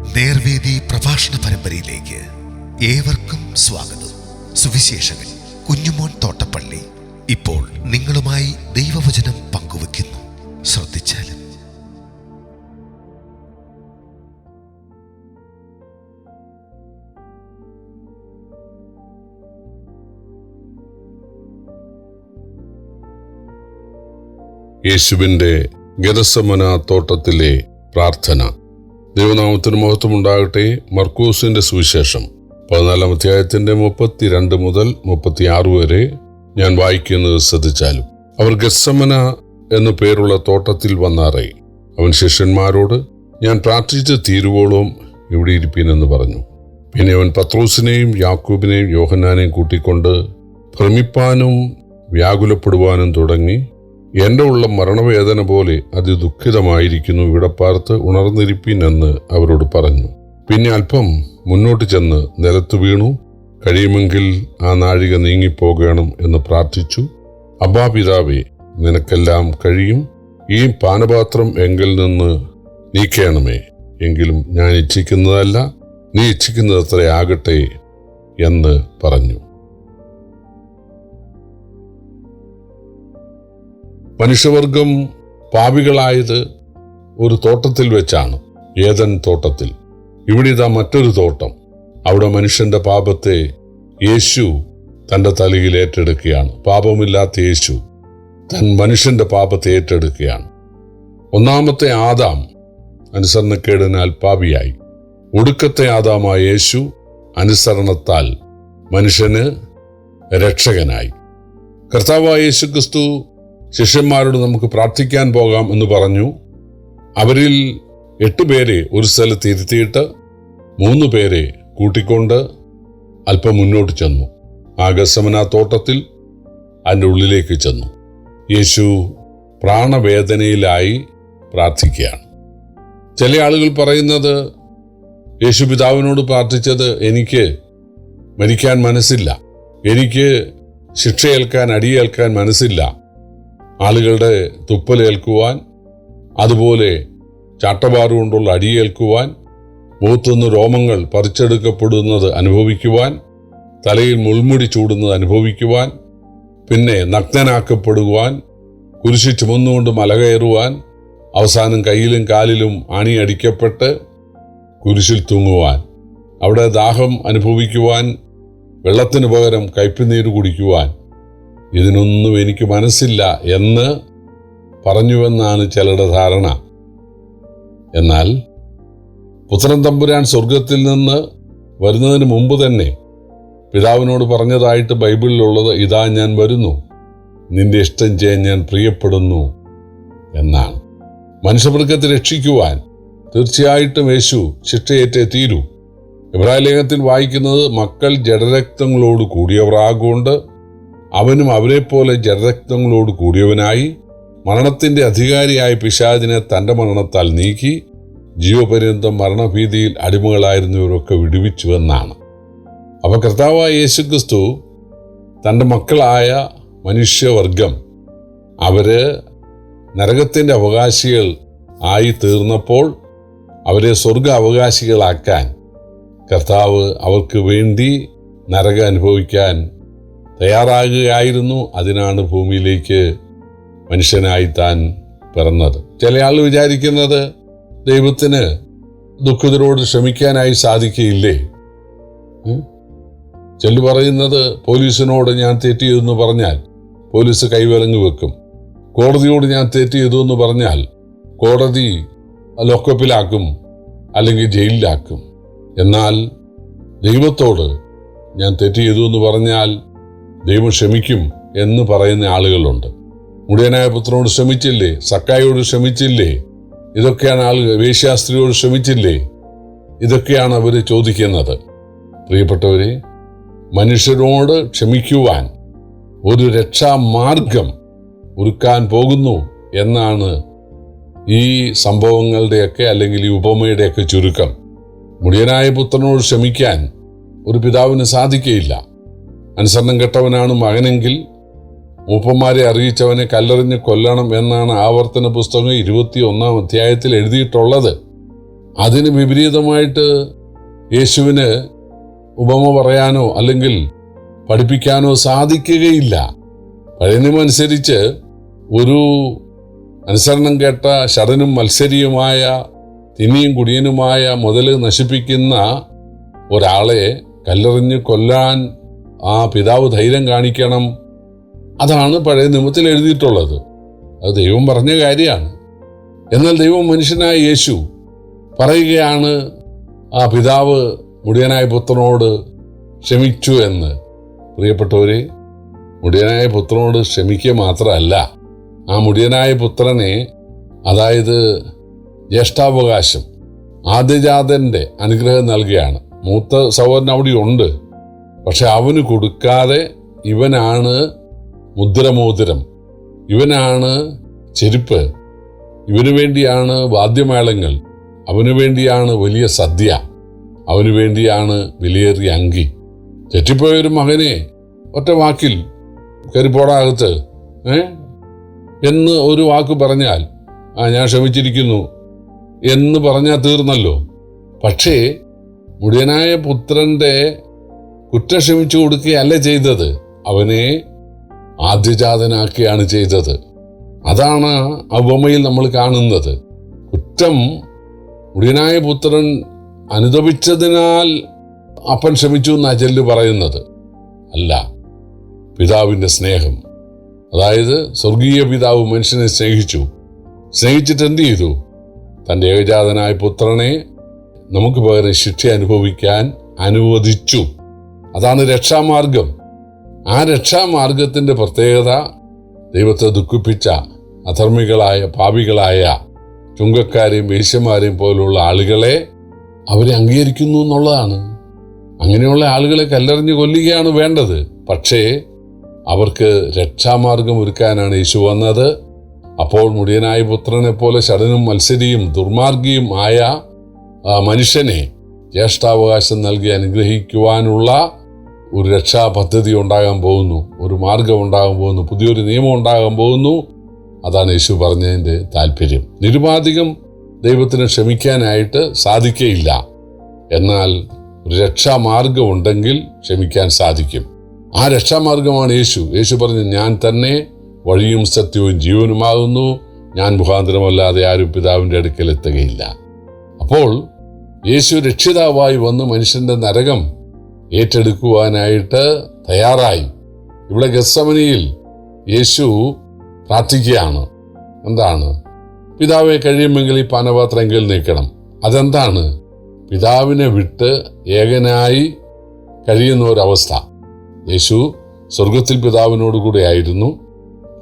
നേർവേദി പ്രഭാഷണ പരമ്പരയിലേക്ക് ഏവർക്കും സ്വാഗതം. സുവിശേഷകൻ കുഞ്ഞുമോൻ തോട്ടപ്പള്ളി ഇപ്പോൾ നിങ്ങളുമായി ദൈവവചനം പങ്കുവെക്കുന്നു ശ്രദ്ധിച്ചാലും. യേശുവിന്റെ ഗതസമന തോട്ടത്തിലെ പ്രാർത്ഥന. ദൈവനാമത്തിന് മഹത്വമുണ്ടാകട്ടെ. മർക്കൂസിന്റെ സുവിശേഷം. പതിനാലാം അധ്യായത്തിന്റെ മുപ്പത്തിരണ്ട് മുതൽ മുപ്പത്തിയാറ് വരെ ഞാൻ വായിക്കുന്നത് ശ്രദ്ധിച്ചാലും. അവർ ഗസമന എന്നു പേരുള്ള തോട്ടത്തിൽ വന്നാറേ. അവൻ ശിഷ്യന്മാരോട് ഞാൻ പ്രാർത്ഥിച്ച് തീരുവോളം ഇവിടെ ഇരിപ്പീനെന്ന് പറഞ്ഞു. പിന്നെ അവൻ പത്രോസിനെയും യാക്കൂബിനെയും യോഹന്നാനെയും കൂട്ടിക്കൊണ്ട് ഭ്രമിപ്പാനും വ്യാകുലപ്പെടുവാനും തുടങ്ങി. എന്റെ ഉള്ള മരണവേദന പോലെ അതിദുഃഖിതമായിരിക്കുന്നു ഇവിടെ പാർത്ത് ഉണർന്നിരിപ്പിൻ എന്ന് അവരോട് പറഞ്ഞു. പിന്നെ അല്പം മുന്നോട്ട് ചെന്ന് നിലത്ത് വീണു. കഴിയുമെങ്കിൽ ആ നാഴിക നീങ്ങിപ്പോകണം എന്ന് പ്രാർത്ഥിച്ചു. അബ്ബാ പിതാവേ നിനക്കെല്ലാം കഴിയും. ഈ പാനപാത്രം എങ്കിൽ നിന്ന് നീക്കേണമേ. എങ്കിലും ഞാൻ ഇച്ഛിക്കുന്നതല്ല നീ ഇച്ഛിക്കുന്നതത്ര ആകട്ടെ എന്ന് പറഞ്ഞു. മനുഷ്യവർഗം പാപികളായത് ഒരു തോട്ടത്തിൽ വെച്ചാണ് ഏതൻ തോട്ടത്തിൽ. ഇവിടെ ഇതാ മറ്റൊരു തോട്ടം. അവിടെ മനുഷ്യന്റെ പാപത്തെ യേശു തന്റെ തലയിൽ ഏറ്റെടുക്കുകയാണ്. പാപമില്ലാത്ത യേശു തൻ മനുഷ്യന്റെ പാപത്തെ ഏറ്റെടുക്കുകയാണ്. ഒന്നാമത്തെ ആദാം അനുസരണക്കേടിനാൽ പാപിയായി. ഒടുക്കത്തെ ആദാമായ യേശു അനുസരണത്താൽ മനുഷ്യന് രക്ഷകനായി. കർത്താവായ യേശു ക്രിസ്തു ശിഷ്യന്മാരോട് നമുക്ക് പ്രാർത്ഥിക്കാൻ പോകാം എന്ന് പറഞ്ഞു. അവരിൽ എട്ട് പേരെ ഒരു സ്ഥലത്ത് ഇരുത്തിയിട്ട് മൂന്ന് പേരെ കൂട്ടിക്കൊണ്ട് അല്പം മുന്നോട്ട് ചെന്നു. ആകസമന തോട്ടത്തിൽ അതിന്റെ ഉള്ളിലേക്ക് ചെന്നു. യേശു പ്രാണവേദനയിലായി പ്രാർത്ഥിക്കുകയാണ്. ചില ആളുകൾ പറയുന്നത് യേശു പിതാവിനോട് പ്രാർത്ഥിച്ചത് എനിക്ക് മരിക്കാൻ മനസ്സില്ല. എനിക്ക് ശിക്ഷയേൽക്കാൻ അടിയേൽക്കാൻ മനസ്സില്ല. ആളുകളുടെ തുപ്പലേൽക്കുവാൻ അതുപോലെ ചാട്ടവാറുകൊണ്ടുള്ള അടിയേൽക്കുവാൻ മുഖത്തുനിന്ന് രോമങ്ങൾ പറിച്ചെടുക്കപ്പെടുന്നത് അനുഭവിക്കുവാൻ തലയിൽ മുൾമുടി ചൂടുന്നത് അനുഭവിക്കുവാൻ പിന്നെ നഗ്നനാക്കപ്പെടുവാൻ കുരിശി ചുമന്നുകൊണ്ട് മലകയറുവാൻ അവസാനം കയ്യിലും കാലിലും അണിയടിക്കപ്പെട്ട് കുരിശിൽ തൂങ്ങുവാൻ അവിടെ ദാഹം അനുഭവിക്കുവാൻ വെള്ളത്തിന് പകരം കയ്പുനീര് കുടിക്കുവാൻ ഇതിനൊന്നും എനിക്ക് മനസ്സില്ല എന്ന് പറഞ്ഞുവെന്നാണ് ചിലരുടെ ധാരണ. എന്നാൽ പുത്രൻ തമ്പുരാൻ സ്വർഗത്തിൽ നിന്ന് വരുന്നതിന് മുമ്പ് തന്നെ പിതാവിനോട് പറഞ്ഞതായിട്ട് ബൈബിളിലുള്ളത് ഇതാ ഞാൻ വരുന്നു. നിന്റെ ഇഷ്ടം ചെയ്യാൻ ഞാൻ പ്രിയപ്പെടുന്നു എന്നാണ്. മനുഷ്യവർഗത്തെ രക്ഷിക്കുവാൻ തീർച്ചയായിട്ടും യേശു ശിക്ഷയേറ്റേ തീരൂ. ഇബ്രാഹിം ലേഖനത്തിൽ വായിക്കുന്നത് മക്കൾ ജഡരക്തങ്ങളോട് കൂടിയവർ ആകൊണ്ട് അവനും അവരെപ്പോലെ ജഡരക്തങ്ങളോട് കൂടിയവനായി മരണത്തിന്റെ അധികാരിയായ പിശാദിനെ തന്റെ മരണത്താൽ നീക്കി ജീവപര്യന്തം മരണഭീതിയിൽ അടിമകളായിരുന്നവരൊക്കെ വിടുവിച്ചു എന്നാണ് അപ്പൊ കർത്താവായ യേശുക്രിസ്തു തന്റെ മക്കളായ മനുഷ്യവർഗം അവർ നരകത്തിന്റെ അവകാശികൾ ആയി തീർന്നപ്പോൾ അവരെ സ്വർഗ അവകാശികളാക്കാൻ കർത്താവ് അവർക്ക് വേണ്ടി നരക അനുഭവിക്കാൻ തയ്യാറാകുകയായിരുന്നു അതിനാണ് ഭൂമിയിലേക്ക് മനുഷ്യനായി താൻ പിറന്നത്. ചില ആൾ വിചാരിക്കുന്നത് ദൈവത്തിന് ദുഃഖിതരോട് ക്ഷമിക്കാനായി സാധിക്കയില്ലേ? ചെല്ലു പറയുന്നത് പോലീസിനോട് ഞാൻ തെറ്റ് ചെയ്തെന്ന് പറഞ്ഞാൽ പോലീസ് കൈവിലങ്ങ് വെക്കും. കോടതിയോട് ഞാൻ തെറ്റ് ചെയ്തു എന്ന് പറഞ്ഞാൽ കോടതി ലോക്കപ്പിലാക്കും അല്ലെങ്കിൽ ജയിലിലാക്കും. എന്നാൽ ദൈവത്തോട് ഞാൻ തെറ്റ് ചെയ്തു എന്ന് പറഞ്ഞാൽ ദൈവം ക്ഷമിക്കും എന്ന് പറയുന്ന ആളുകളുണ്ട്. മുടിയനായ പുത്രനോട് ക്ഷമിച്ചില്ലേ? സക്കായോട് ക്ഷമിച്ചില്ലേ? ഇതൊക്കെയാണ് ആളുകൾ വേശ്യാസ്ത്രീയോട് ക്ഷമിച്ചില്ലേ? ഇതൊക്കെയാണ് അവർ ചോദിക്കുന്നത്. പ്രിയപ്പെട്ടവരെ മനുഷ്യരോട് ക്ഷമിക്കുവാൻ ഒരു രക്ഷാമാർഗം ഒരുക്കാൻ പോകുന്നു എന്നാണ് ഈ സംഭവങ്ങളുടെയൊക്കെ അല്ലെങ്കിൽ ഈ ഉപമയുടെയൊക്കെ ചുരുക്കം. മുടിയനായ പുത്രനോട് ക്ഷമിക്കാൻ ഒരു പിതാവിന് സാധിക്കയില്ല. അനുസരണം കെട്ടവനാണ് മകനെങ്കിൽ മൂപ്പന്മാരെ അറിയിച്ചവനെ കല്ലെറിഞ്ഞ് കൊല്ലണം എന്നാണ് ആവർത്തന പുസ്തകം ഇരുപത്തി ഒന്നാം അധ്യായത്തിൽ എഴുതിയിട്ടുള്ളത്. അതിന് വിപരീതമായിട്ട് യേശുവിന് ഉപമ പറയാനോ അല്ലെങ്കിൽ പഠിപ്പിക്കാനോ സാധിക്കുകയില്ല. പഴയ നിയമം ഒരു അനുസരണം കേട്ട ശടനും മത്സരിയുമായ തിന്നിയും കുടിയനുമായ മുതൽ നശിപ്പിക്കുന്ന ഒരാളെ കല്ലെറിഞ്ഞ് കൊല്ലാൻ ആ പിതാവ് ധൈര്യം കാണിക്കണം. അതാണ് പഴയ നിയമത്തിൽ എഴുതിയിട്ടുള്ളത്. അത് ദൈവം പറഞ്ഞ കാര്യമാണ്. എന്നാൽ ദൈവം മനുഷ്യനായ യേശു പറയുകയാണ് ആ പിതാവ് മുടിയനായ പുത്രനോട് ക്ഷമിച്ചു എന്ന്. പ്രിയപ്പെട്ടവരെ മുടിയനായ പുത്രനോട് ക്ഷമിക്കുക മാത്രമല്ല ആ മുടിയനായ പുത്രനെ അതായത് ജ്യേഷ്ഠാവകാശം ആദ്യജാതന്റെ അനുഗ്രഹം നൽകുകയാണ്. മൂത്ത സഹോദരൻ അവിടെ ഉണ്ട് പക്ഷെ അവന് കൊടുക്കാതെ ഇവനാണ് മുദ്രമോതിരം. ഇവനാണ് ചെരുപ്പ്. ഇവനു വേണ്ടിയാണ് വാദ്യമേളങ്ങൾ. അവനു വേണ്ടിയാണ് വലിയ സദ്യ. അവനു വേണ്ടിയാണ് വിലയേറിയ അങ്കി. തെറ്റിപ്പോയൊരു മകനെ ഒറ്റ വാക്കിൽ കരിപ്പോടാകത്ത് ഏ? എന്ന് ഒരു വാക്ക് പറഞ്ഞാൽ ആ ഞാൻ ക്ഷമിച്ചിരിക്കുന്നു. എന്ന് പറഞ്ഞാൽ തീർന്നല്ലോ. പക്ഷേ മുടിയനായ പുത്രന്റെ കുറ്റം ക്ഷമിച്ചു കൊടുക്കുകയല്ല ചെയ്തത്. അവനെ ആദ്യജാതനാക്കിയാണ് ചെയ്തത്. അതാണ് ഉപമയിൽ നമ്മൾ കാണുന്നത്. കുറ്റം മുടിയനായ പുത്രൻ അനുദപിച്ചതിനാൽ അപ്പൻ ക്ഷമിച്ചു എന്നാ അജൽ പറയുന്നത്. അല്ല പിതാവിന്റെ സ്നേഹം. അതായത് സ്വർഗീയ പിതാവ് മനുഷ്യനെ സ്നേഹിച്ചു. സ്നേഹിച്ചിട്ട് എന്ത് ചെയ്തു? തന്റെ ഏകജാതനായ പുത്രനെ നമുക്ക് പകരം ശിക്ഷ അനുഭവിക്കാൻ അനുവദിച്ചു. അതാണ് രക്ഷാമാർഗം. ആ രക്ഷാമാർഗത്തിന്റെ പ്രത്യേകത ദൈവത്തെ ദുഃഖിപ്പിച്ച അധർമ്മികളായ പാപികളായ ചുങ്കക്കാരെയും വേശ്യമാരെയും പോലുള്ള ആളുകളെ അവരെ അംഗീകരിക്കുന്നു എന്നുള്ളതാണ്. അങ്ങനെയുള്ള ആളുകളെ കല്ലെറിഞ്ഞ് കൊല്ലുകയാണ് വേണ്ടത്. പക്ഷേ അവർക്ക് രക്ഷാമാർഗം ഒരുക്കാനാണ് യേശു വന്നത്. അപ്പോൾ മുടിയനായ പുത്രനെ പോലെ ശടനും മത്സരിയും ദുർമാർഗിയും ആയ മനുഷ്യനെ ജ്യേഷ്ഠാവകാശം നൽകി അനുഗ്രഹിക്കുവാനുള്ള ഒരു രക്ഷാ പദ്ധതി ഉണ്ടാകാൻ പോകുന്നു ഒരു മാർഗം ഉണ്ടാകാൻ പോകുന്നു പുതിയൊരു നിയമം ഉണ്ടാകാൻ പോകുന്നു. അതാണ് യേശു പറഞ്ഞതിന്റെ താല്പര്യം നിരുപാധികം ദൈവത്തിന് ക്ഷമിക്കാനായിട്ട് സാധിക്കയില്ല. എന്നാൽ ഒരു രക്ഷാമാർഗം ഉണ്ടെങ്കിൽ ക്ഷമിക്കാൻ സാധിക്കും. ആ രക്ഷാമാർഗമാണ് യേശു. യേശു പറഞ്ഞു ഞാൻ തന്നെ വഴിയും സത്യവും ജീവനുമാകുന്നു. ഞാൻ മുഖാന്തരമല്ലാതെ ആരും പിതാവിന്റെ അടുക്കൽ എത്തുകയില്ല. അപ്പോൾ യേശു രക്ഷിതാവായി വന്ന് മനുഷ്യന്റെ നരകം ഏറ്റെടുക്കുവാനായിട്ട് തയ്യാറായി. ഇവിടെ ഗസ്സമനിയിൽ യേശു പ്രാർത്ഥിക്കുകയാണ്. എന്താണ്? പിതാവെ കഴിയുമെങ്കിൽ ഈ പാനപാത്രമെങ്കിൽ നീക്കണം. അതെന്താണ്? പിതാവിനെ വിട്ട് ഏകനായി കഴിയുന്ന ഒരവസ്ഥ. യേശു സ്വർഗത്തിൽ പിതാവിനോട് കൂടെ ആയിരുന്നു.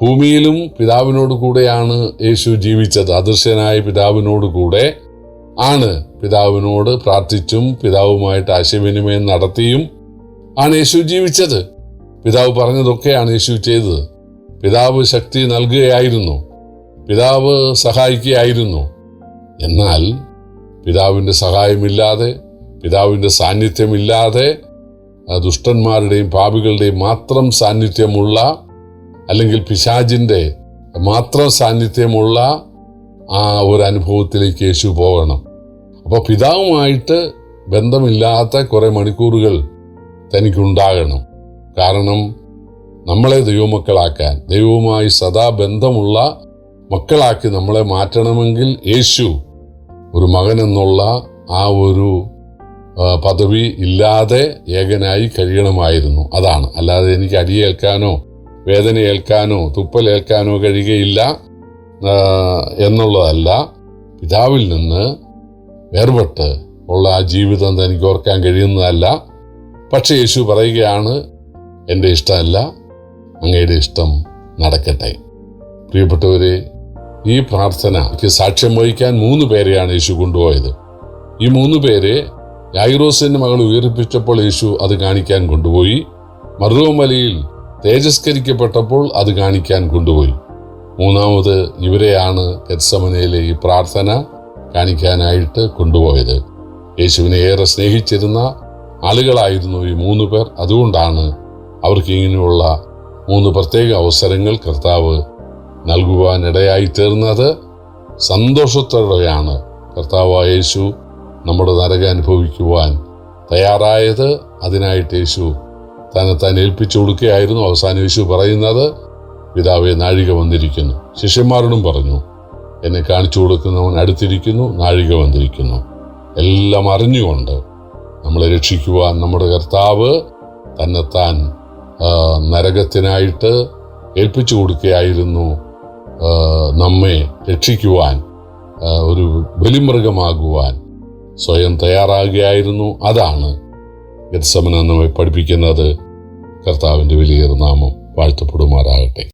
ഭൂമിയിലും പിതാവിനോട് കൂടെയാണ് യേശു ജീവിച്ചത്. അദൃശ്യനായ പിതാവിനോട് കൂടെ ആണ്. പിതാവിനോട് പ്രാർത്ഥിച്ചും പിതാവുമായിട്ട് ആശയവിനിമയം നടത്തിയും ആണ് യേശു ജീവിച്ചത്. പിതാവ് പറഞ്ഞതൊക്കെയാണ് യേശു ചെയ്തത്. പിതാവ് ശക്തി നൽകുകയായിരുന്നു. പിതാവ് സഹായിക്കുകയായിരുന്നു. എന്നാൽ പിതാവിന്റെ സഹായമില്ലാതെ പിതാവിന്റെ സാന്നിധ്യമില്ലാതെ ദുഷ്ടന്മാരുടെയും പാപികളുടെയും മാത്രം സാന്നിധ്യമുള്ള അല്ലെങ്കിൽ പിശാജിന്റെ മാത്രം സാന്നിധ്യമുള്ള ആ ഒരു അനുഭവത്തിലേക്ക് യേശു പോകണം. അപ്പോൾ പിതാവുമായിട്ട് ബന്ധമില്ലാത്ത കുറേ മണിക്കൂറുകൾ തനിക്കുണ്ടാകണം. കാരണം നമ്മളെ ദൈവമക്കളാക്കാൻ ദൈവവുമായി സദാ ബന്ധമുള്ള മക്കളാക്കി നമ്മളെ മാറ്റണമെങ്കിൽ യേശു ഒരു മകൻ എന്നുള്ള ആ ഒരു പദവി ഇല്ലാതെ ഏകനായി കഴിയണമായിരുന്നു. അതാണ്. അല്ലാതെ എനിക്ക് അടിയേൽക്കാനോ വേദന ഏൽക്കാനോ തുപ്പലേൽക്കാനോ കഴിയുകയില്ല എന്നുള്ളതല്ല. പിതാവിൽ നിന്ന് വേർപെട്ട് ഉള്ള ആ ജീവിതം എനിക്ക് ഓർക്കാൻ കഴിയുന്നതല്ല. പക്ഷെ യേശു പറയുകയാണ് എന്റെ ഇഷ്ടമല്ല അങ്ങയുടെ ഇഷ്ടം നടക്കട്ടെ. പ്രിയപ്പെട്ടവരെ ഈ പ്രാർത്ഥനയ്ക്ക് സാക്ഷ്യം വഹിക്കാൻ മൂന്ന് പേരെയാണ് യേശു കൊണ്ടുപോയത്. ഈ മൂന്ന് പേരെ യായിറോസിന്റെ മകൾ ഉയർപ്പിച്ചപ്പോൾ യേശു അത് കാണിക്കാൻ കൊണ്ടുപോയി. മറുവമലയിൽ തേജസ്കരിക്കപ്പെട്ടപ്പോൾ അത് കാണിക്കാൻ കൊണ്ടുപോയി. മൂന്നാമത് ഇവരെയാണ് ഗത്സമനയിലെ ഈ പ്രാർത്ഥന. കാണിക്കാനായിട്ട് കൊണ്ടുപോയത്. യേശുവിനെ ഏറെ സ്നേഹിച്ചിരുന്ന ആളുകളായിരുന്നു ഈ മൂന്ന് പേർ. അതുകൊണ്ടാണ് അവർക്ക് ഇങ്ങനെയുള്ള മൂന്ന് പ്രത്യേക അവസരങ്ങൾ കർത്താവ് നൽകുവാനിടയായി തീർന്നത്. സന്തോഷത്തോടെയാണ് കർത്താവ് യേശു നമ്മുടെ നരകം അനുഭവിക്കുവാൻ തയ്യാറായത്. അതിനായിട്ട് യേശു തന്നെ താൻ ഏൽപ്പിച്ചു കൊടുക്കുകയായിരുന്നു. അവസാനം യേശു പറയുന്നത് പിതാവെ നാഴിക വന്നിരിക്കുന്നു. ശിഷ്യന്മാരോടും പറഞ്ഞു എന്നെ കാണിച്ചു കൊടുക്കുന്നവൻ അടുത്തിരിക്കുന്നു നാഴിക വന്നിരിക്കുന്നു. എല്ലാം അറിഞ്ഞുകൊണ്ട് നമ്മളെ രക്ഷിക്കുവാൻ നമ്മുടെ കർത്താവ് തന്നെത്താൻ നരകത്തിനായിട്ട് ഏൽപ്പിച്ചു കൊടുക്കുകയായിരുന്നു നമ്മെ രക്ഷിക്കുവാൻ ഒരു ബലിമൃഗമാകുവാൻ സ്വയം തയ്യാറാകുകയായിരുന്നു. അതാണ് ഗത്സമന നമ്മെ പഠിപ്പിക്കുന്നത്. കർത്താവിന്റെ വലിയ നാമം വാഴ്ത്തപ്പെടുമാറാകട്ടെ.